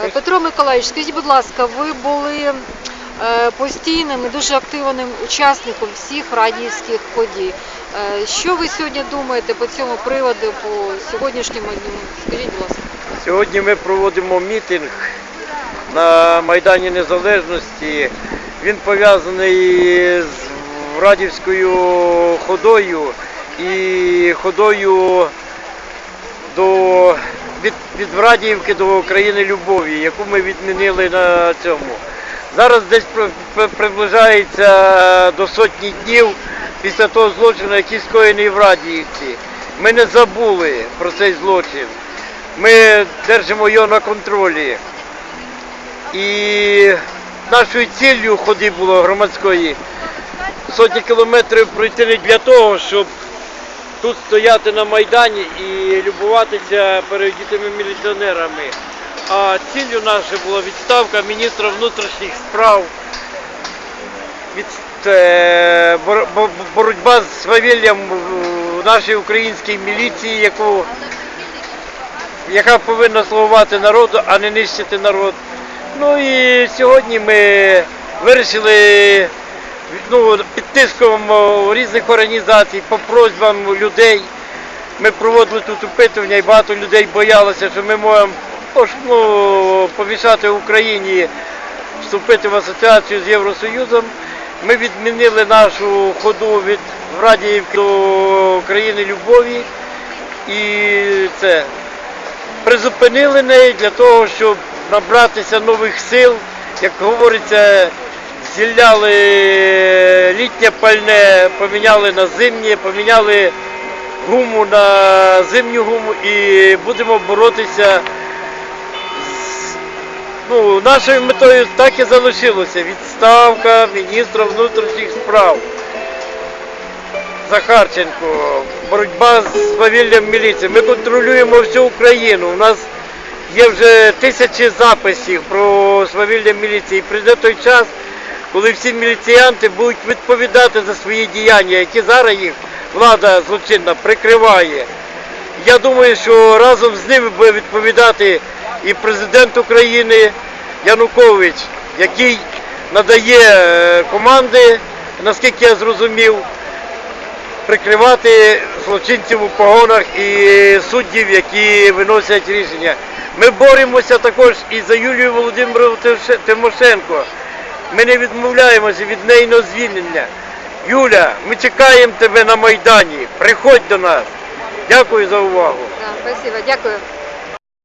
Е, Петро Миколаївич, скажіть, будь ласка, ви були е, постійним і дуже активним учасником всіх радіївських подій. Е, Що ви сьогодні думаєте по цьому приводу, по сьогоднішньому дню? Скажіть, будь ласка. Сьогодні ми проводимо мітинг на Майдані Незалежності. Він пов'язаний з Радівською ходою і ходою до, від, від Радіївки до країни Любові, яку ми відмінили на цьому. Зараз десь при- при- приближається до сотні днів після того злочину, який скоєний в Радіївці. Ми не забули про цей злочин. Ми держимо його на контролі. І нашою ціллю ходи було громадської сотні кілометрів пройти не для того, щоб тут стояти на Майдані і любуватися переодітими міліціонерами. А ціллю нашою була відставка міністра внутрішніх справ, від, е, бор- бо- боротьба з свавіллям в нашій українській міліції, яку яка повинна слугувати народу, а не нищити народ. Ну і сьогодні ми вирішили ну, під тиском різних організацій, по просьбам людей. Ми проводили тут опитування і багато людей боялося, що ми можемо ну, помішати Україні вступити в асоціацію з Євросоюзом. Ми відмінили нашу ходу від Радіївки до країни Любові. І це призупинили неї для того, щоб набратися нових сил, як говориться, зілляли літнє пальне, поміняли на зимнє, поміняли гуму на зимню гуму і будемо боротися ну, нашою метою так і залишилося. Відставка міністра внутрішніх справ. Захарченко, боротьба з свавіллям міліції. Ми контролюємо всю Україну. У нас є вже тисячі записів про свавілля міліції. Прийде той час, коли всі міліціянти будуть відповідати за свої діяння, які зараз їх влада злочинна прикриває. Я думаю, що разом з ними буде відповідати і президент України Янукович, який надає е, команди, наскільки я зрозумів, прикривати злочинців у погонах і суддів, які виносять рішення. Ми боремося також і за Юлію Володимировну Тимоше- Тимошенко. Ми не відмовляємося від неї на звільнення. Юля, ми чекаємо тебе на Майдані. Приходь до нас. Дякую за увагу. Да, спасибо, дякую.